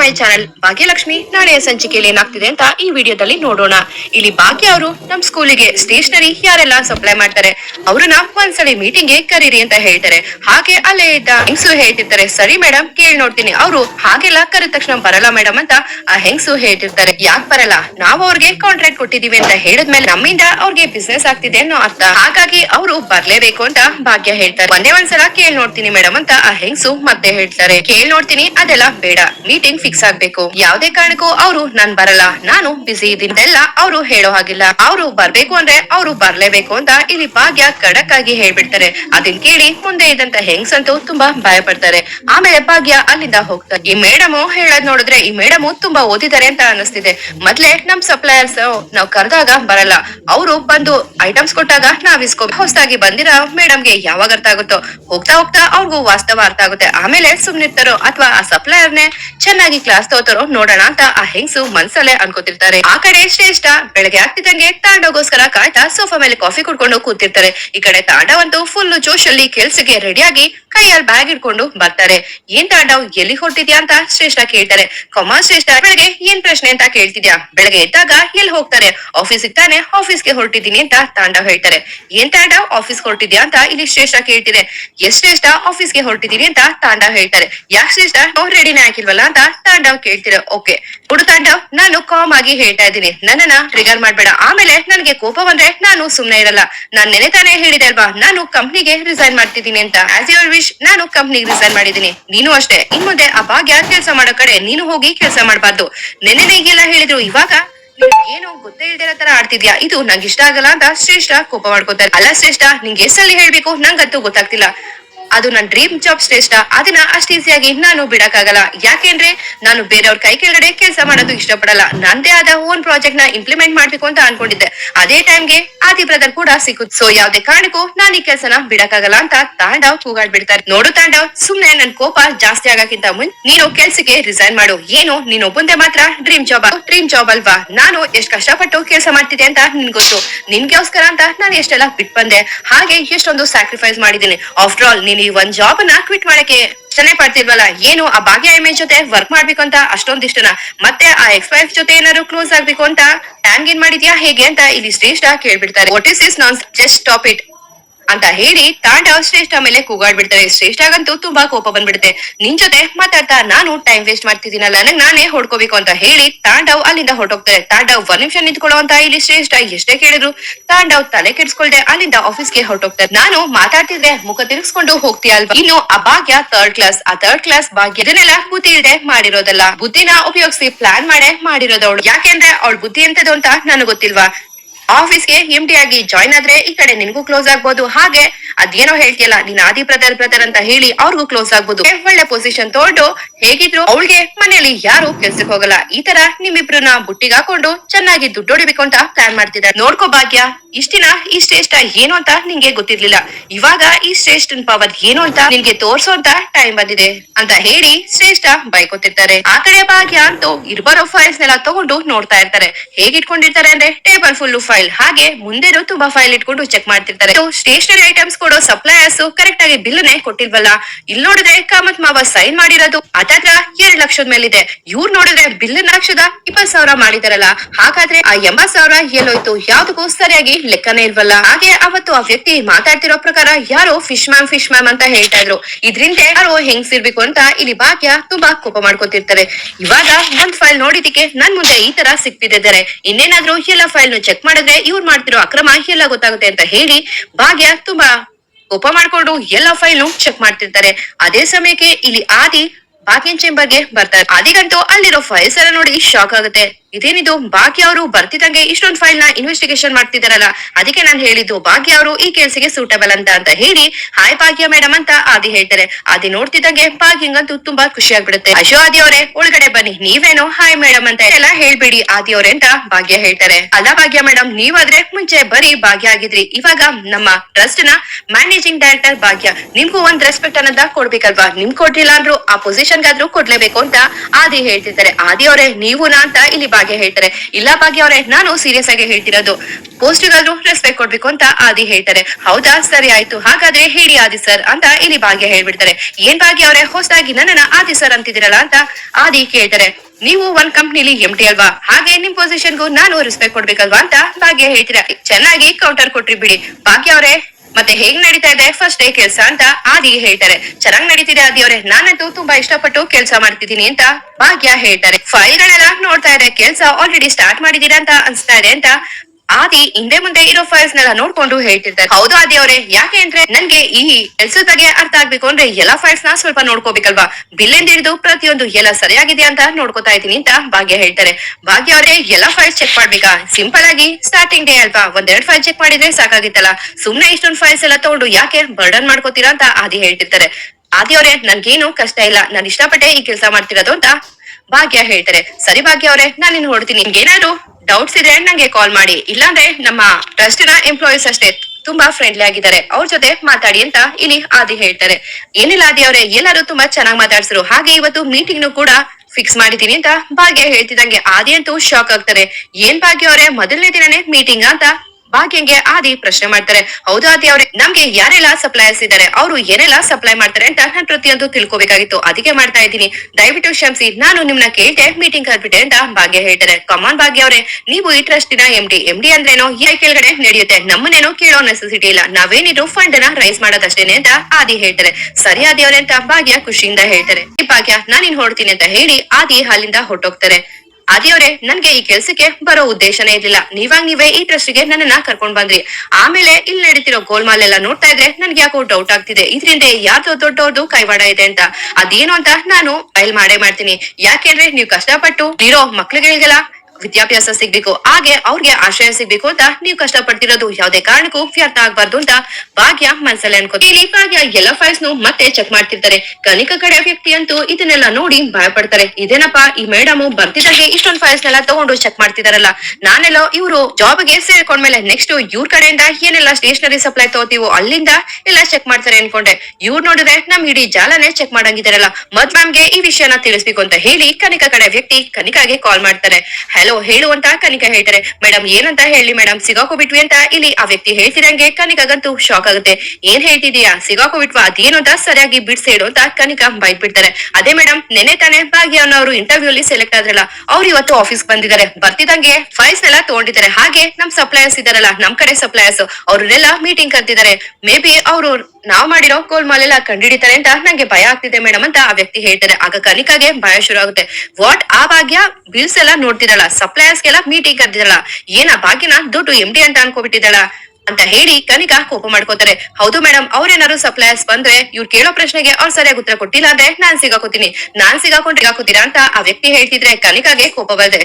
My channel Bhagyalakshmi. ನಾಳೆಯ ಸಂಚಿಕೆಯಲ್ಲಿ ಏನಾಗ್ತಿದೆ ಅಂತ ಈ ವಿಡಿಯೋದಲ್ಲಿ ನೋಡೋಣ. ಇಲ್ಲಿ ಭಾಗ್ಯ ಅವರು ನಮ್ ಸ್ಕೂಲಿಗೆ ಸ್ಟೇಷನರಿ ಯಾರೆಲ್ಲ ಸಪ್ಲೈ ಮಾಡ್ತಾರೆ? ಅವ್ರನ್ನ ಒಂದ್ಸಲಿ ಮೀಟಿಂಗ್ಗೆ ಕರೀರಿ ಅಂತ ಹೇಳ್ತಾರೆ. ಹಾಗೆ ಅಲ್ಲೇ ಇದ್ದ ಹೆಂಗ್ಸು ಹೇಳ್ತಿರ್ತಾರೆ, ಸರಿ ಮೇಡಮ್ ಕೇಳಿ ನೋಡ್ತೀನಿ. ಅವರು ಹಾಗೆಲ್ಲ ಕರೆದ ತಕ್ಷಣ ಬರಲ್ಲ ಮೇಡಮ್ ಅಂತ ಆ ಹೆಂಗ್ಸು ಹೇಳ್ತಿರ್ತಾರೆ. ಯಾಕ್ ಬರಲ್ಲ? ನಾವು ಅವ್ರಿಗೆ ಕಾಂಟ್ರಾಕ್ಟ್ ಕೊಟ್ಟಿದೀವಿ ಅಂತ ಹೇಳಿದ್ಮೇಲೆ ನಮ್ಮಿಂದ ಅವ್ರಿಗೆ ಬಿಸ್ನೆಸ್ ಆಗ್ತಿದೆ ಅನ್ನೋ ಅರ್ಥ. ಹಾಗಾಗಿ ಅವರು ಬರ್ಲೇಬೇಕು ಅಂತ ಭಾಗ್ಯ ಹೇಳ್ತಾರೆ. ಒಂದೇ ಒಂದ್ಸಲ ಕೇಳಿ ನೋಡ್ತೀನಿ ಮೇಡಮ್ ಅಂತ ಆ ಹೆಂಗ್ಸು ಮತ್ತೆ ಹೇಳ್ತಾರೆ. ಕೇಳಿ ನೋಡ್ತೀನಿ, ಅದೆಲ್ಲ ಬೇಡ. ಮೀಟಿಂಗ್ ಫಿಕ್ಸ್ ಆಗ್ಬೇಕು. ಯಾವ್ದೇ ಕಾರಣಕ್ಕೂ ಅವರು ನಾನ್ ಬರಲ್ಲ. ನಾನು ಬಿಸಿ ಇದ್ದೀನಿ ಎಲ್ಲ ಅವರು ಹೇಳೋ ಹಾಗಿಲ್ಲ. ಅವರು ಬರ್ಬೇಕು ಅಂದ್ರೆ ಅವರು ಬರ್ಲೇಬೇಕು ಅಂತ ಇಲ್ಲಿ ಭಾಗ್ಯ ಖಡಕ್ ಆಗಿ ಹೇಳ್ಬಿಡ್ತಾರೆ. ಅದನ್ ಕೇಳಿ ಮುಂದೆ ಇದ್ದಂತ ಹೆಂಗ್ಸಂತೂ ತುಂಬಾ ಭಯ ಪಡ್ತಾರೆ ಆಮೇಲೆ ಭಾಗ್ಯ ಅಲ್ಲಿಂದ ಹೋಗ್ತಾರೆ ಈ ಮೇಡಮ್ ಹೇಳದ್ ನೋಡಿದ್ರೆ ಈ ಮೇಡಮ್ ತುಂಬಾ ಓದಿದ್ದಾರೆ ಅಂತ ಅನಿಸ್ತಿದೆ. ಮೊದ್ಲೇ ನಮ್ ಸಪ್ಲೈಯರ್ಸ್ ನಾವ್ ಕರೆದಾಗ ಬರಲ್ಲ. ಅವರು ಬಂದು ಐಟಮ್ಸ್ ಕೊಟ್ಟಾಗ ನಾವ್ ಇಸ್ಕೋ ಹೊಸದಾಗಿ ಬಂದಿರೋ ಮೇಡಮ್ಗೆ ಯಾವಾಗ ಅರ್ಥ ಆಗುತ್ತೋ? ಹೋಗ್ತಾ ಹೋಗ್ತಾ ಅವ್ರಿಗೂ ವಾಸ್ತವ ಅರ್ಥ ಆಗುತ್ತೆ. ಆಮೇಲೆ ಸುಮ್ನಿರ್ತಾರೋ? ಅಥವಾ ಆ ಸಪ್ಲೈಯರ್ನೇ ಚೆನ್ನಾಗಿ ಕ್ಲಾಸ್ ತಗೋತಾರೋ ನೋಡೋಣ ಅಂತ ಆ ಹೆಂಗ್ಸು ಮನ್ಸಲ್ಲೇ ಅನ್ಕೋತಿರ್ತಾರೆ. ಆ ಕಡೆ ಶ್ರೇಷ್ಠ, ಬೆಳಗ್ಗೆ ಆಗ್ತಿದ್ದಂಗೆ ತಾಂಡವಗೋಸ್ಕರ ಕಾಯ್ತಾ ಸೋಫಾ ಮೇಲೆ ಕಾಫಿ ಕುಡ್ಕೊಂಡು ಕೂತಿರ್ತಾರೆ. ಈ ಕಡೆ ತಾಂಡವಂತೂ ಫುಲ್ ಜೋಶಲ್ಲಿ ಕೆಲ್ಸಕ್ಕೆ ರೆಡಿಯಾಗಿ ಕೈಯಲ್ಲಿ ಬ್ಯಾಗ್ ಇಟ್ಕೊಂಡು ಬರ್ತಾರೆ. ಏನ್ ತಾಂಡವ್ ಎಲ್ಲಿ ಹೊರಟಿದ್ಯಾ ಅಂತ ಶ್ರೇಷ್ಠ ಕೇಳ್ತಾರೆ ಕಮಾ ಶ್ರೇಷ್ಠ, ಬೆಳಗ್ಗೆ ಏನ್ ಪ್ರಶ್ನೆ ಅಂತ ಕೇಳ್ತಿದ್ಯಾ? ಬೆಳಗ್ಗೆ ಎದ್ದಾಗ ಎಲ್ಲಿ ಹೋಗ್ತಾರೆ? ಆಫೀಸ್ ತಾನೆ ಆಫೀಸ್ಗೆ ಹೊರಟಿದ್ದೀನಿ ಅಂತ ತಾಂಡವ್ ಹೇಳ್ತಾರೆ. ಏನ್ ತಾಂಡವ್ ಆಫೀಸ್ ಹೊರಟಿದ್ಯಾ ಅಂತ ಇಲ್ಲಿ ಶ್ರೇಷ್ಠ ಕೇಳ್ತಿದೆ. ಎಷ್ಟ್ ಶ್ರೇಷ್ಠ ಆಫೀಸ್ಗೆ ಹೊರಟಿದ್ದೀನಿ ಅಂತ ತಾಂಡವ್ ಹೇಳ್ತಾರೆ. ಯಾಕೆ ಶ್ರೇಷ್ಠ ರೆಡಿನೇ ಹಾಕಿಲ್ವಲ್ಲ ಅಂತ ತಾಂಡವ್ ಕೇಳ್ತಿರ, ಓಕೆ. ಹುಡು ತಾಂಡವ್ ನಾನು ಕಾಮ್ ಆಗಿ ಹೇಳ್ತಾ ಇದ್ದೀನಿ. ನನ್ನನ್ನ ಟ್ರಿಗರ್ ಮಾಡ್ಬೇಡ. ಆಮೇಲೆ ನನಗೆ ಕೋಪ ಬಂದ್ರೆ ನಾನು ಸುಮ್ನೆ ಇರಲ್ಲ. ನಾನ್ ನೆನೆ ತಾನೇ ಹೇಳಿದೆ ಅಲ್ವಾ? ನಾನು ಕಂಪ್ನಿಗೆ ರಿಸೈನ್ ಮಾಡ್ತಿದ್ದೀನಿ ಅಂತ. ಆಸ್ ಯುವರ್ ವಿಶ್ ನಾನು ಕಂಪ್ನಿಗೆ ರಿಸೈನ್ ಮಾಡಿದೀನಿ ನೀನು ಅಷ್ಟೇ. ಇನ್ ಮುಂದೆ ಆ ಭಾಗ್ಯ ಕೆಲಸ ಮಾಡೋ ಕಡೆ ನೀನು ಹೋಗಿ ಕೆಲಸ ಮಾಡ್ಬಾರ್ದು. ನೆನೆ ಹೀಗೆಲ್ಲ ಹೇಳಿದ್ರು. ಇವಾಗ ಏನು ಗೊತ್ತೇ ಇಲ್ದಿರೋ ತರ ಆಡ್ತಿದ್ಯಾ? ಇದು ನಂಗೆ ಇಷ್ಟ ಆಗಲ್ಲ ಅಂತ ಶ್ರೇಷ್ಠ ಕೋಪ ಮಾಡ್ಕೋತಾರೆ. ಅಲ್ಲ ಶ್ರೇಷ್ಠ, ನಿಂಗೆ ಎಷ್ಟಲ್ಲಿ ಹೇಳ್ಬೇಕು? ನಂಗಂತೂ ಗೊತ್ತಾಗ್ತಿಲ್ಲ. ಅದು ನನ್ನ ಡ್ರೀಮ್ ಜಾಬ್ ಶ್ರೇಷ್ಠ. ಅದನ್ನ ಅಷ್ಟು ಈಸಿಯಾಗಿ ನಾನು ಬಿಡಕ್ಕಾಗಲ್ಲ. ಯಾಕೆಂದ್ರೆ ನಾನು ಬೇರೆಯವ್ರ ಕೈ ಕೆಳಗಡೆ ಕೆಲಸ ಮಾಡೋದು ಇಷ್ಟಪಡಲ್ಲ. ನಂದೇ ಆದ ಓನ್ ಪ್ರಾಜೆಕ್ಟ್ನ ಇಂಪ್ಲಿಮೆಂಟ್ ಮಾಡ್ಬೇಕು ಅಂತ ಅನ್ಕೊಂಡಿದ್ದೆ. ಅದೇ ಟೈಮ್ಗೆ ಆದಿ ಬ್ರದರ್ ಕೂಡ ಸಿಕ್ಕುತ್ತೆ ಸೊ ಯಾವ್ದೇ ಕಾರಣಕ್ಕೂ ನಾನು ಈ ಕೆಲಸನ ಬಿಡಕ್ಕಾಗಲ್ಲ ಅಂತ ತಾಂಡವ್ ಕೂಗಾಡ್ಬಿಡ್ತಾರೆ ನೋಡು ತಾಂಡವ್, ಸುಮ್ನೆ ನನ್ ಕೋಪ ಜಾಸ್ತಿ ಆಗಕ್ಕಿಂತ ಮುಂಚೆ ನೀನು ಕೆಲ್ಸಕ್ಕೆ ರಿಸೈನ್ ಮಾಡು. ಏನು? ನೀನು ಒಬ್ಬಂದೆ ಮಾತ್ರ ಡ್ರೀಮ್ ಜಾಬ್ ಡ್ರೀಮ್ ಜಾಬ್ ಅಲ್ವಾ? ನಾನು ಎಷ್ಟ್ ಕಷ್ಟಪಟ್ಟು ಕೆಲಸ ಮಾಡ್ತಿದ್ದೆ ಅಂತ ನಿನ್ ಗೊತ್ತು. ನಿನ್ಗೋಸ್ಕರ ಅಂತ ನಾನು ಎಷ್ಟೆಲ್ಲ ಬಿಟ್ ಬಂದೆ. ಹಾಗೆ ಎಷ್ಟೊಂದು ಸ್ಯಾಕ್ರಿಫೈಸ್ ಮಾಡಿದ್ದೀನಿ. ಆಫ್ಟರ್ ಆಲ್ ನೀನ್ ಒಂದ್ ಜಾಬ್ನ ಕ್ವಿಟ್ ಮಾಡಕ್ಕೆ ಚೆನ್ನೆ ಪಡ್ತಿಲ್ವಲ್ಲ ಏನು, ಆ ಭಾಗ್ಯ ಇಮೇಜ್ ಜೊತೆ ವರ್ಕ್ ಮಾಡ್ಬೇಕು ಅಂತ ಅಷ್ಟೊಂದಿಷ್ಟನ? ಮತ್ತೆ ಆ ಎಕ್ಸ್ ವೈಫ್ ಜೊತೆ ಏನಾದ್ರು ಕ್ಲೋಸ್ ಆಗ್ಬೇಕು ಅಂತ ಟ್ಯಾಂಗ್ ಏನ್ ಮಾಡಿದ್ಯಾ? ಹೇಗೆ ಅಂತ ಇಲ್ಲಿ ಶ್ರೇಷ್ಠ ಕೇಳ್ಬಿಡ್ತಾರೆ. ವಾಟ್ ಇಸ್ ಇಸ್ ನಾನ್ ಜಸ್ಟ್ ಸ್ಟಾಪ್ ಇಟ್ ಅಂತ ಹೇಳಿ ತಾಂಡವ್ ಶ್ರೇಷ್ಠ ಮೇಲೆ ಕೂಗಾಡ್ಬಿಡ್ತಾರೆ. ಶ್ರೇಷ್ಠಗಂತೂ ತುಂಬಾ ಕೋಪ ಬಂದ್ಬಿಡುತ್ತೆ. ನಿನ್ ಜೊತೆ ಮಾತಾಡ್ತಾ ನಾನು ಟೈಮ್ ವೇಸ್ಟ್ ಮಾಡ್ತಿದ್ದೀನಲ್ಲ ನನಗೆ ನಾನೇ ಹೊಡ್ಕೋಬೇಕು ಅಂತ ಹೇಳಿ ತಾಂಡವ್ ಅಲ್ಲಿಂದ ಹೊರಟೋಗ್ತಾರೆ. ತಾಂಡವ್ ಒಂದ್ ನಿಮಿಷ ನಿಂತ್ಕೊಳ್ಳೋ ಅಂತ ಇಲ್ಲಿ ಶ್ರೇಷ್ಠ ಎಷ್ಟೇ ಕೇಳಿದ್ರು ತಾಂಡವ್ ತಲೆ ಕೆಡ್ಸ್ಕೊಳ್ದೆ ಅಲ್ಲಿಂದ ಆಫೀಸ್ಗೆ ಹೊರಟೋಗ್ತಾರೆ. ನಾನು ಮಾತಾಡ್ತಿದ್ರೆ ಮುಖ ತಿರುಗಿಸ್ಕೊಂಡು ಹೋಗ್ತೀಯ ಅಲ್ವಾ? ಇನ್ನು ಆ ಭಾಗ್ಯ ಥರ್ಡ್ ಕ್ಲಾಸ್ ಆ ಥರ್ಡ್ ಕ್ಲಾಸ್ ಭಾಗ್ಯ ಇದನ್ನೆಲ್ಲ ಬುದ್ಧಿ ಇಲ್ದೆ ಮಾಡಿರೋದಲ್ಲ. ಬುದ್ಧಿನ ಉಪಯೋಗಿಸಿ ಪ್ಲಾನ್ ಮಾಡೇ ಮಾಡಿರೋದವಳು. ಯಾಕೆಂದ್ರೆ ಅವಳು ಬುದ್ಧಿ ಎಂತದ್ದು ಅಂತ ನನಗೆ ಗೊತ್ತಿಲ್ವಾ? ಆಫೀಸ್ಗೆ ಎಂ ಆಗಿ ಜಾಯ್ನ್ ಆದ್ರೆ ಈ ಕಡೆ ನಿನ್ಗೂ ಕ್ಲೋಸ್ ಆಗ್ಬೋದು. ಹಾಗೆ ಅದೇನೋ ಹೇಳ್ತಿಯಲ್ಲ, ನೀನ್ ಆದಿ ಬ್ರದರ್ ಬ್ರದರ್ ಅಂತ ಹೇಳಿ ಅವ್ರಿಗೂ ಕ್ಲೋಸ್ ಆಗ್ಬೋದು. ಒಳ್ಳೆ ಪೊಸಿಷನ್ ತಗೊಂಡು ಹೇಗಿದ್ರು ಅವಳಿಗೆ ಮನೆಯಲ್ಲಿ ಯಾರು ಕೆಲ್ಸಕ್ಕೆ ಹೋಗಲ್ಲ. ಈ ತರ ನಿಮ್ಮಿಬ್ರನ್ನ ಬುಟ್ಟಿಗೆ ಹಾಕೊಂಡು ಚೆನ್ನಾಗಿ ದುಡ್ಡು ಹೊಡಿಬೇಕು ಅಂತ ಪ್ಲಾನ್ ಮಾಡ್ತಿದ್ದಾರೆ ನೋಡ್ಕೋ ಭಾಗ್ಯ. ಇಷ್ಟಿನ ಈ ಶ್ರೇಷ್ಠ ಏನು ಅಂತ ನಿಂಗೆ ಗೊತ್ತಿರ್ಲಿಲ್ಲ. ಇವಾಗ ಈ ಶ್ರೇಷ್ಠನ್ ಪವರ್ ಏನು ಅಂತ ನಿನ್ಗೆ ತೋರ್ಸೋ ಅಂತ ಟೈಮ್ ಬಂದಿದೆ ಅಂತ ಹೇಳಿ ಶ್ರೇಷ್ಠ ಬೈಕೋತಿರ್ತಾರೆ. ಆ ಕಡೆ ಭಾಗ್ಯ ಅಂತೂ ಇರ್ಬರೋ ಫೈಲ್ಸ್ ನೆಲ್ಲ ತಗೊಂಡು ನೋಡ್ತಾ ಇರ್ತಾರೆ. ಹೇಗೆ ಇಟ್ಕೊಂಡಿರ್ತಾರೆ ಅಂದ್ರೆ ಟೇಬಲ್ ಫುಲ್ ಫೈಲ್ ಹಾಗೆ ಮುಂದೆನೂ ತುಂಬಾ ಫೈಲ್ ಇಟ್ಕೊಂಡು ಚೆಕ್ ಮಾಡ್ತಿರ್ತಾರೆ. ಸ್ಟೇಷನರಿ ಐಟಮ್ಸ್ ಕೊಡೋ ಸಪ್ಲೈಯರ್ಸ್ ಕರೆಕ್ಟ್ ಆಗಿ ಬಿಲ್ ನೇ ಕೊಟ್ಟಿಲ್ವಲ್ಲ? ಇಲ್ಲಿ ನೋಡಿದ್ರೆ ಕಾಮತ್ ಮಾವ ಸೈನ್ ಮಾಡಿರೋದು. ಅದಾದ್ರ ಎರಡ್ ಲಕ್ಷದ ಮೇಲಿದೆ. ಇವ್ರು ನೋಡಿದ್ರೆ ಬಿಲ್ ಲಕ್ಷದ ಇಪ್ಪತ್ ಸಾವಿರ ಮಾಡಿದಾರಲ್ಲ. ಹಾಗಾದ್ರೆ ಆ ಎಂಬತ್ ಸಾವಿರ ಎಲ್ಲೋಯ್ತು. ಯಾವ್ದಕ್ಕೂ ಸರಿಯಾಗಿ ಲೆಕ್ಕನೇ ಇಲ್ವಲ್ಲ? ಹಾಗೆ ಅವತ್ತು ಆ ವ್ಯಕ್ತಿ ಮಾತಾಡ್ತಿರೋ ಪ್ರಕಾರ ಯಾರೋ ಫಿಶ್ ಮ್ಯಾಮ್ ಫಿಶ್ ಮ್ಯಾಮ್ ಅಂತ ಹೇಳ್ತಾ ಇದ್ರು. ಇದ್ರಿಂದ ಯಾರೋ ಹೆಂಗ್ಸಿರ್ಬೇಕು ಅಂತ ಇಲ್ಲಿ ಭಾಗ್ಯ ತುಂಬಾ ಕೋಪ ಮಾಡ್ಕೊತಿರ್ತಾರೆ. ಇವಾಗ ಒಂದ್ ಫೈಲ್ ನೋಡಿದಕ್ಕೆ ನನ್ ಮುಂದೆ ಈ ತರ ಸಿಕ್ತಿದ್ದಾರೆ ಇನ್ನೇನಾದ್ರೂ ಎಲ್ಲ ಫೈಲ್ ನು ಚೆಕ್ ಮಾಡಿದ್ರೆ ಇವ್ರು ಮಾಡ್ತಿರೋ ಅಕ್ರಮ ಎಲ್ಲ ಗೊತ್ತಾಗುತ್ತೆ ಅಂತ ಹೇಳಿ ಭಾಗ್ಯ ತುಂಬಾ ಕೋಪ ಮಾಡ್ಕೊಂಡು ಎಲ್ಲ ಫೈಲ್ ನು ಚೆಕ್ ಮಾಡ್ತಿರ್ತಾರೆ. ಅದೇ ಸಮಯಕ್ಕೆ ಇಲ್ಲಿ ಆದಿ ಬಾಕಿನ್ ಚೇಂಬರ್ಗೆ ಬರ್ತಾರೆ. ಆದಿಗಂತೂ ಅಲ್ಲಿರೋ ಫೈಲ್ಸ್ ಎಲ್ಲ ನೋಡಿ ಶಾಕ್ ಆಗುತ್ತೆ. ಇದೇನಿದು? ಭಾಗ್ಯ ಅವರು ಬರ್ತಿದ್ದಂಗೆ ಇಷ್ಟೊಂದು ಫೈಲ್ನ ಇನ್ವೆಸ್ಟಿಗೇಷನ್ ಮಾಡ್ತಿದಾರಲ್ಲ ಅದಕ್ಕೆ ನಾನು ಹೇಳಿದ್ದು, ಭಾಗ್ಯ ಅವರು ಈ ಕೆಲ್ಸಕ್ಕೆ ಸೂಟಬಲ್ ಅಂತ ಅಂತ ಹೇಳಿ ಹಾಯ್ ಭಾಗ್ಯ ಮೇಡಮ್ ಅಂತ ಆದಿ ಹೇಳ್ತಾರೆ. ಆದಿ ನೋಡ್ತಿದ್ದಂಗೆ ಭಾಗ್ಯಂಗಂತೂ ತುಂಬಾ ಖುಷಿ ಆಗ್ಬಿಡುತ್ತೆ ಅಶೋ ಆದಿ ಅವರೇ, ಒಳಗಡೆ ಬನ್ನಿ. ನೀವೇನೋ ಹಾಯ್ ಮೇಡಮ್ ಅಂತ ಎಲ್ಲ ಹೇಳ್ಬಿಡಿ ಆದಿ ಅವರೇ ಅಂತ ಭಾಗ್ಯ ಹೇಳ್ತಾರೆ. ಅಲ್ಲ ಭಾಗ್ಯ ಮೇಡಮ್ ನೀವಾದ್ರೆ ಮುಂಚೆ ಬರೀ ಭಾಗ್ಯ ಆಗಿದ್ರಿ. ಇವಾಗ ನಮ್ಮ ಟ್ರಸ್ಟ್ನ ಮ್ಯಾನೇಜಿಂಗ್ ಡೈರೆಕ್ಟರ್ ಭಾಗ್ಯ, ನಿಮ್ಗೂ ಒಂದ್ ರೆಸ್ಪೆಕ್ಟ್ ಅನ್ನೋದ ಕೊಡ್ಬೇಕಲ್ವಾ? ನಿಮ್ ಕೊಡ್ಲಿಲ್ಲ ಅಂದ್ರು ಆ ಪೊಸಿಷನ್ ಗಾದ್ರೂ ಕೊಡ್ಲೇಬೇಕು ಅಂತ ಆದಿ ಹೇಳ್ತಿದ್ದಾರೆ ಆದಿ ಅವರೇ, ನೀವುನಾ ಅಂತ ಇಲ್ಲಿ ಭಾಗ್ಯ ಭಾಗ್ಯ ಹೇಳ್ತಾರೆ. ಇಲ್ಲ ಭಾಗ್ಯ ಅವರೇ, ನಾನು ಸೀರಿಯಸ್ ಆಗಿ ಹೇಳ್ತಿರೋದು. ಪೋಸ್ಟಿಗಾದ್ರೂ ರೆಸ್ಪೆಕ್ಟ್ ಕೊಡ್ಬೇಕು ಅಂತ ಆದಿ ಹೇಳ್ತಾರೆ. ಹೌದಾ, ಸರಿ ಆಯ್ತು. ಹಾಗಾದ್ರೆ ಹೇಳಿ ಆದಿ ಸರ್ ಅಂತ ಇಲ್ಲಿ ಭಾಗ್ಯ ಹೇಳ್ಬಿಡ್ತಾರೆ. ಏನ್ ಭಾಗ್ಯ ಅವರೇ, ಹೊಸದಾಗಿ ನನ್ನನ್ನ ಆದಿ ಸರ್ ಅಂತಿದ್ದೀರಲ್ಲ ಅಂತ ಆದಿ ಕೇಳ್ತಾರೆ. ನೀವು ಒಂದ್ ಕಂಪ್ನಿಲಿ ಎಂ ಟಿ ಅಲ್ವಾ? ಹಾಗೆ ನಿಮ್ ಪೊಸಿಷನ್ಗೂ ನಾನು ರೆಸ್ಪೆಕ್ಟ್ ಕೊಡ್ಬೇಕಲ್ವಾ ಅಂತ ಭಾಗ್ಯ ಹೇಳ್ತೀರಾ ಚೆನ್ನಾಗಿ ಕೌಂಟರ್ ಕೊಟ್ರಿ ಬಿಡಿ. ಭಾಗ್ಯ ಅವರೇ ಮತ್ತೆ ಹೇಗ್ ನಡೀತಾ ಇದೆ ಫಸ್ಟ್ ಡೇ ಕೆಲ್ಸ ಅಂತ ಆದಿ ಹೇಳ್ತಾರೆ. ಚೆನ್ನಾಗ್ ನಡೀತಿದೆ ಆದಿ ಅವ್ರೆ, ನಾನಂತೂ ತುಂಬಾ ಇಷ್ಟಪಟ್ಟು ಕೆಲ್ಸ ಮಾಡ್ತಿದ್ದೀನಿ ಅಂತ ಭಾಗ್ಯ ಹೇಳ್ತಾರೆ. ಫೈಲ್ ಗಳೆಲ್ಲ ನೋಡ್ತಾ ಇದೆ ಕೆಲ್ಸ ಆಲ್ರೆಡಿ ಸ್ಟಾರ್ಟ್ ಮಾಡಿದೀರಾ ಅಂತ ಅನ್ಸ್ತಾ ಇದೆ ಅಂತ ಆದಿ ಹಿಂದೆ ಮುಂದೆ ಇರೋ ಫೈಲ್ಸ್ ನೆಲ್ಲ ನೋಡ್ಕೊಂಡು ಹೇಳ್ತಿರ್ತಾರೆ ಹೌದು ಆದಿ ಅವರೇ, ಯಾಕೆ ಅಂದ್ರೆ ನನ್ಗೆ ಈ ಕೆಲ್ಸದ ಬಗ್ಗೆ ಅರ್ಥ ಆಗ್ಬೇಕು ಅಂದ್ರೆ ಎಲ್ಲಾ ಫೈಲ್ಸ್ನ ಸ್ವಲ್ಪ ನೋಡ್ಕೋಬೇಕಲ್ವಾ? ಬಿಲ್ಲಿಂದ ಹಿಡಿದು ಪ್ರತಿಯೊಂದು ಎಲ್ಲ ಸರಿಯಾಗಿದೆ ಅಂತ ನೋಡ್ಕೋತಾ ಇದ್ದೀನಿ ಅಂತ ಭಾಗ್ಯ ಹೇಳ್ತಾರೆ. ಭಾಗ್ಯ ಅವರೇ, ಎಲ್ಲಾ ಫೈಲ್ಸ್ ಚೆಕ್ ಮಾಡ್ಬೇಕಾ? ಸಿಂಪಲ್ ಆಗಿ ಸ್ಟಾರ್ಟಿಂಗ್ ಡೇ ಅಲ್ವಾ? ಒಂದೆರಡು ಫೈಲ್ ಚೆಕ್ ಮಾಡಿದ್ರೆ ಸಾಕಾಗಿತ್ತಲ್ಲ. ಸುಮ್ನೆ ಇಷ್ಟೊಂದು ಫೈಲ್ಸ್ ಎಲ್ಲ ತಗೊಂಡು ಯಾಕೆ ಬರ್ಡನ್ ಮಾಡ್ಕೋತೀರಾ ಅಂತ ಆದಿ ಹೇಳ್ತಿರ್ತಾರೆ. ಆದಿ ಅವರೇ ನನ್ಗೇನು ಕಷ್ಟ ಇಲ್ಲ. ನಾನು ಇಷ್ಟಪಟ್ಟೆ ಈ ಕೆಲಸ ಮಾಡ್ತಿರೋದು ಅಂತ ಭಾಗ್ಯ ಹೇಳ್ತಾರೆ. ಸರಿ ಭಾಗ್ಯ ಅವರೇ, ನಾನು ನಿನ್ ಹೊಡ್ತೀನಿ ನಿಮ್ಗೇನಾದ್ರು ಡೌಟ್ಸ್ ಇದ್ರೆ ನಂಗೆ ಕಾಲ್ ಮಾಡಿ. ಇಲ್ಲಾಂದ್ರೆ ನಮ್ಮ ಟ್ರಸ್ಟಿನ ಎಂಪ್ಲಾಯೀಸ್ ಅಷ್ಟೇ ತುಂಬಾ ಫ್ರೆಂಡ್ಲಿ ಆಗಿದ್ದಾರೆ. ಅವ್ರ ಜೊತೆ ಮಾತಾಡಿ ಅಂತ ಇಲ್ಲಿ ಆದಿ ಹೇಳ್ತಾರೆ. ಏನಿಲ್ಲ ಆದಿ ಅವರೇ, ಎಲ್ಲರೂ ತುಂಬಾ ಚೆನ್ನಾಗಿ ಮಾತಾಡ್ಸರು ಹಾಗೆ ಇವತ್ತು ಮೀಟಿಂಗ್ ಕೂಡ ಫಿಕ್ಸ್ ಮಾಡಿದೀನಿ ಅಂತ ಭಾಗ್ಯ ಹೇಳ್ತಿದಂಗೆ ಆದಿ ಅಂತೂ ಶಾಕ್ ಆಗ್ತಾರೆ ಏನ್ ಭಾಗ್ಯ ಅವರೇ, ಮೊದಲನೇ ದಿನನೇ ಮೀಟಿಂಗ್ ಅಂತ ಭಾಗ್ಯಂಗೆ ಆದಿ ಪ್ರಶ್ನೆ ಮಾಡ್ತಾರೆ. ಹೌದು ಆದಿ ಅವ್ರೆ, ನಮ್ಗೆ ಯಾರೆಲ್ಲ ಸಪ್ಲೈಯರ್ಸ್ ಇದ್ದಾರೆ, ಅವರು ಏನೆಲ್ಲ ಸಪ್ಲೈ ಮಾಡ್ತಾರೆ ಅಂತ ನಾನು ಪ್ರತಿಯೊಂದು ತಿಳ್ಕೋಬೇಕಾಗಿತ್ತು. ಅದಕ್ಕೆ ಮಾಡ್ತಾ ಇದ್ದೀನಿ. ದಯವಿಟ್ಟು ಕ್ಷಮಿಸಿ, ನಾನು ನಿಮ್ನ ಕೇಳ್ದೆ ಮೀಟಿಂಗ್ ಕರ್ಬಿಟ್ಟೆ ಅಂತ ಭಾಗ್ಯ ಹೇಳ್ತಾರೆ. ಕಮಾನ್ ಭಾಗ್ಯ ಅವ್ರೆ, ನೀವು ಈ MD M D M D ಅಂದ್ರೇನೋ, ಈ ಕೆಳಗಡೆ ನಡೆಯುತ್ತೆ. ನಮ್ಮನ್ನೇನೋ ಕೇಳೋ ನೆಸೆಸಿಟಿ ಇಲ್ಲ. ನಾವೇನಿದ್ರು ಫಂಡ್ನ ರೈಸ್ ಮಾಡೋದಷ್ಟೇನೆ ಅಂತ ಆದಿ ಹೇಳ್ತಾರೆ. ಸರಿ ಆದಿ ಅವ್ರೆ ಅಂತ ಭಾಗ್ಯ ಖುಷಿಯಿಂದ ಹೇಳ್ತಾರೆ. ಭಾಗ್ಯ ನಾನಿನ್ ಹೊಡ್ತೀನಿ ಅಂತ ಹೇಳಿ ಆದಿ ಅಲ್ಲಿಂದ ಹೊಟ್ಟೋಗ್ತಾರೆ ಆದಿಯವರೇ, ನನ್ಗೆ ಈ ಕೆಲ್ಸಕ್ಕೆ ಬರೋ ಉದ್ದೇಶನೇ ಇರ್ಲಿಲ್ಲ. ನೀವಾಗ್ ನೀವೇ ಈ ಟ್ರಸ್ಟ್ಗೆ ನನ್ನನ್ನ ಕರ್ಕೊಂಡ್ ಬಂದ್ರಿ. ಆಮೇಲೆ ಇಲ್ಲಿ ನಡೀತಿರೋ ಗೋಲ್ಮಾಲ್ ಎಲ್ಲ ನೋಡ್ತಾ ಇದ್ರೆ ನನ್ಗೆ ಯಾಕೋ ಡೌಟ್ ಆಗ್ತಿದೆ. ಇದ್ರಿಂದ ಯಾರ್ದೋ ದೊಡ್ಡವ್ರದ್ದು ಕೈವಾಡ ಇದೆ ಅಂತ. ಅದೇನು ಅಂತ ನಾನು ಫೈಲ್ ಮಾಡೇ ಮಾಡ್ತೀನಿ. ಯಾಕೆಂದ್ರೆ ನೀವು ಕಷ್ಟಪಟ್ಟು ಇರೋ ಮಕ್ಳುಗಳಿಗೆಲ್ಲ ವಿದ್ಯಾಭ್ಯಾಸ ಸಿಗ್ಬೇಕು, ಹಾಗೆ ಅವ್ರಿಗೆ ಆಶ್ರಯ ಸಿಗ್ಬೇಕು ಅಂತ ನೀವು ಕಷ್ಟಪಡ್ತಿರೋದು. ಯಾವ್ದೇ ಕಾರಣಕ್ಕೂ ವ್ಯರ್ಥ ಆಗ್ಬಾರ್ದು ಅಂತ ಭಾಗ್ಯ ಮನ್ಸಲ್ಲಿ ಅನ್ಕೋ ಇಲ್ಲಿ ಭಾಗ್ಯ ಎಲ್ಲ ಫೈಲ್ಸ್ ನು ಮತ್ತೆ ಚೆಕ್ ಮಾಡ್ತಿರ್ತಾರೆ. ಕನಿಕ ಕಡೆ ವ್ಯಕ್ತಿ ಅಂತೂ ಇದನ್ನೆಲ್ಲ ನೋಡಿ ಭಯ ಪಡ್ತಾರೆ. ಇದೇನಪ್ಪ, ಈ ಮೇಡಮ್ ಬರ್ತಿದ್ದಾಗೆ ಇಷ್ಟೊಂದು ಫೈಲ್ಸ್ ನೆಲ್ಲ ತಗೊಂಡು ಚೆಕ್ ಮಾಡ್ತಿದಾರಲ್ಲ. ನಾನೆಲ್ಲ ಇವರು ಜಾಬ್ಗೆ ಸೇರ್ಕೊಂಡ್ಮೇಲೆ ನೆಕ್ಸ್ಟ್ ಇವ್ರ ಕಡೆಯಿಂದ ಏನೆಲ್ಲ ಸ್ಟೇಷನರಿ ಸಪ್ಲೈ ತಗೋತೀವೋ ಅಲ್ಲಿಂದ ಎಲ್ಲ ಚೆಕ್ ಮಾಡ್ತಾರೆ ಅನ್ಕೊಂಡೆ. ಇವ್ರು ನೋಡಿದ್ರೆ ನಮ್ ಇಡೀ ಜಾಲನೆ ಚೆಕ್ ಮಾಡಂಗಿದಾರಲ್ಲ. ಮತ್ ಮ್ಯಾಮ್ಗೆ ಈ ವಿಷಯನ ತಿಳಿಸ್ಬೇಕು ಅಂತ ಹೇಳಿ ಕನಿಕ ಕಡೆ ವ್ಯಕ್ತಿ ಕನಿಕಾಗೆ ಕಾಲ್ ಮಾಡ್ತಾರೆ. ಹಲೋ, ಹೇಳು ಅಂತ ಕನಿಕಾ ಹೇಳ್ತಾರೆ. ಮೇಡಮ್ ಏನಂತ ಹೇಳಿ ಮೇಡಮ್ ಸಿಗಾಕೋಬಿಟ್ವಿ ಅಂತ? ಇಲ್ಲಿ ಆ ವ್ಯಕ್ತಿ ಹೇಳ್ತಿರಂಗೆ ಕನಿಕಾಗಂತೂ ಶಾಕ್ ಆಗುತ್ತೆ. ಏನ್ ಹೇಳ್ತಿದೀಯಾ ಸಿಗಾಕೋಬಿಟ್ವಾ ಅದೇನು ಅಂತ ಸರಿಯಾಗಿ ಬಿಡ್ಸ್ ಹೇಳು ಅಂತ ಕನಿಕಾ ಬೈಕ್ ಬಿಡ್ತಾರೆ ಅದೇ ಮೇಡಮ್ ನೆನೆ ತಾನೆ ಭಾಗ್ಯ ಅನ್ನೋರು ಇಂಟರ್ವ್ಯೂ ಅಲ್ಲಿ ಸೆಲೆಕ್ಟ್ ಆದ್ರಲ್ಲ, ಅವ್ರು ಇವತ್ತು ಆಫೀಸ್ ಬಂದಿದ್ದಾರೆ. ಬರ್ತಿದಂಗೆ ಫೈಲ್ಸ್ ಎಲ್ಲ ತಗೊಂಡಿದ್ದಾರೆ. ಹಾಗೆ ನಮ್ ಸಪ್ಲೈಯರ್ಸ್ ಇದಾರಲ್ಲ ನಮ್ ಕಡೆ ಸಪ್ಲೈಯರ್ಸ್ ಅವ್ರನ್ನೆಲ್ಲ ಮೀಟಿಂಗ್ ಕರ್ತಿದ್ದಾರೆ ಮೇ ಬಿ ಅವರು ನಾವ್ ಮಾಡಿರೋ ಕೋಲ್ ಮಾಲೆಲ್ಲ ಕಂಡಿಡಿತಾರೆ ಅಂತ ನಂಗೆ ಭಯ ಆಗ್ತಿದೆ ಮೇಡಮ್ ಅಂತ ಆ ವ್ಯಕ್ತಿ ಹೇಳ್ತಾರೆ. ಆಗ ಕನಿಕಾಗೆ ಭಯ ಶುರು ಆಗುತ್ತೆ. ವಾಟ್ ಆ ಭಾಗ್ಯ ಬಿಲ್ಸ್ ಎಲ್ಲ ನೋಡ್ತಿರಲ್ಲ ಸಪ್ಲೈಯರ್ಸ್ ಗೆಲ್ಲ ಮೀಟಿಂಗ್ ಕರ್ತಿದಲ್ಲ ಏನ ಭಾಗ್ಯನ? ದುಡ್ಡು ಎಂ ಡಿ ಅಂತ ಅನ್ಕೋಬಿಟ್ಟಿದ್ದಾಳ ಅಂತ ಹೇಳಿ ಕನಿಕಾ ಕೋಪ ಮಾಡ್ಕೋತಾರೆ. ಹೌದು ಮೇಡಮ್ ಅವ್ರೇನಾದ್ರು ಸಪ್ಲೈಯರ್ಸ್ ಬಂದ್ರೆ ಇವ್ರು ಕೇಳೋ ಪ್ರಶ್ನೆಗೆ ಅವ್ರು ಸರಿಯಾಗಿ ಉತ್ತರ ಕೊಟ್ಟಿಲ್ಲ ಅಂದ್ರೆ ನಾನ್ ಸಿಗಾಕೋತೀನಿ. ನಾನ್ ಸಿಗಾಕೊಂಡ್ರೆ ಸಿಗಾಕೋತೀರಾ ಅಂತ ಆ ವ್ಯಕ್ತಿ ಹೇಳ್ತಿದ್ರೆ ಕನಿಕಾಗೆ ಕೋಪ ಬರ್ದೆ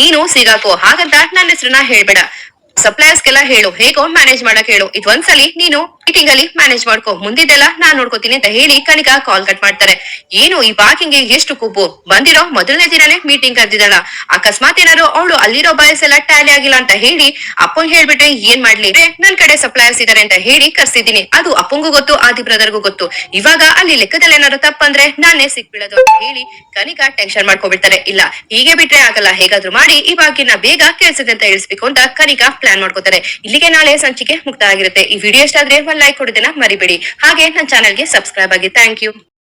ನೀನು ಸಿಗಾಕೋ, ಹಾಗಂತ ನನ್ನ ಹೆಸರನ್ನ ಹೇಳ್ಬೇಡ. ಸಪ್ಲೈಯರ್ಸ್ ಗೆಲ್ಲ ಹೇಳು, ಹೇಗೋ ಮ್ಯಾನೇಜ್ ಮಾಡಕ್ ಹೇಳು. ಇದೊಂದ್ಸಲಿ ನೀನು ಮೀಟಿಂಗ್ ಅಲ್ಲಿ ಮ್ಯಾನೇಜ್ ಮಾಡ್ಕೋ. ಮುಂದಿದ್ದೆಲ್ಲ ನಾನ್ ನೋಡ್ಕೋತೀನಿ ಅಂತ ಹೇಳಿ ಕನಿಕಾ ಕಾಲ್ ಕಟ್ ಮಾಡ್ತಾರೆ. ಏನು ಈ ಬಾಕಿಂಗ್ಗೆ ಎಷ್ಟು ಕೊಬ್ಬು ಬಂದಿರೋ ಮೊದಲನೇ ದಿನನೇ ಮೀಟಿಂಗ್ ಕರೆದಿದ್ದಾಳ. ಅಕಸ್ಮಾತ್ ಏನಾದ್ರು ಅವಳು ಅಲ್ಲಿರೋ ಬಾಯ್ಸ್ ಎಲ್ಲ ಟ್ಯಾಲಿ ಆಗಿಲ್ಲ ಅಂತ ಹೇಳಿ ಅಪ್ಪಂಗ್ ಹೇಳ್ಬಿಟ್ರೆ ಏನ್ ಮಾಡ್ಲಿ? ನನ್ ಕಡೆ ಸಪ್ಲೈಯರ್ಸ್ ಇದಾರೆ ಅಂತ ಹೇಳಿ ಕರ್ಸಿದೀನಿ ಅದು ಅಪ್ಪಂಗೂ ಗೊತ್ತು, ಆದಿ ಬ್ರದರ್ಗೂ ಗೊತ್ತು. ಇವಾಗ ಅಲ್ಲಿ ಲೆಕ್ಕದಲ್ಲಿ ಏನಾದ್ರು ತಪ್ಪಂದ್ರೆ ನಾನೇ ಸಿಕ್ಬಿಡೋದು ಅಂತ ಹೇಳಿ ಕನಿಕಾ ಟೆನ್ಷನ್ ಮಾಡ್ಕೊಬಿಡ್ತಾರೆ ಇಲ್ಲ, ಹೀಗೆ ಬಿಟ್ರೆ ಆಗಲ್ಲ. ಹೇಗಾದ್ರೂ ಮಾಡಿ ಈ ಬಾಕಿನ ಬೇಗ ಕೆಲ್ಸದಂತ ಇಳಿಸ್ಬೇಕು ಅಂತ ಕನಿಕಾ ಪ್ಲಾನ್ ಮಾಡ್ಕೋತಾರೆ ಇಲ್ಲಿಗೆ ನಾಳೆ ಸಂಚಿಕೆ ಮುಕ್ತ ಆಗಿರುತ್ತೆ. ಈ ವಿಡಿಯೋ ಇಷ್ಟ ಆದ್ರೆ ಲೈಕ್ ಕೊಡೋದನ್ನ ಮರಿಬೇಡಿ. ಹಾಗೆ ನನ್ನ ಚಾನೆಲ್ಗೆ ಸಬ್ಸ್ಕ್ರೈಬ್ ಆಗಿ. Thank you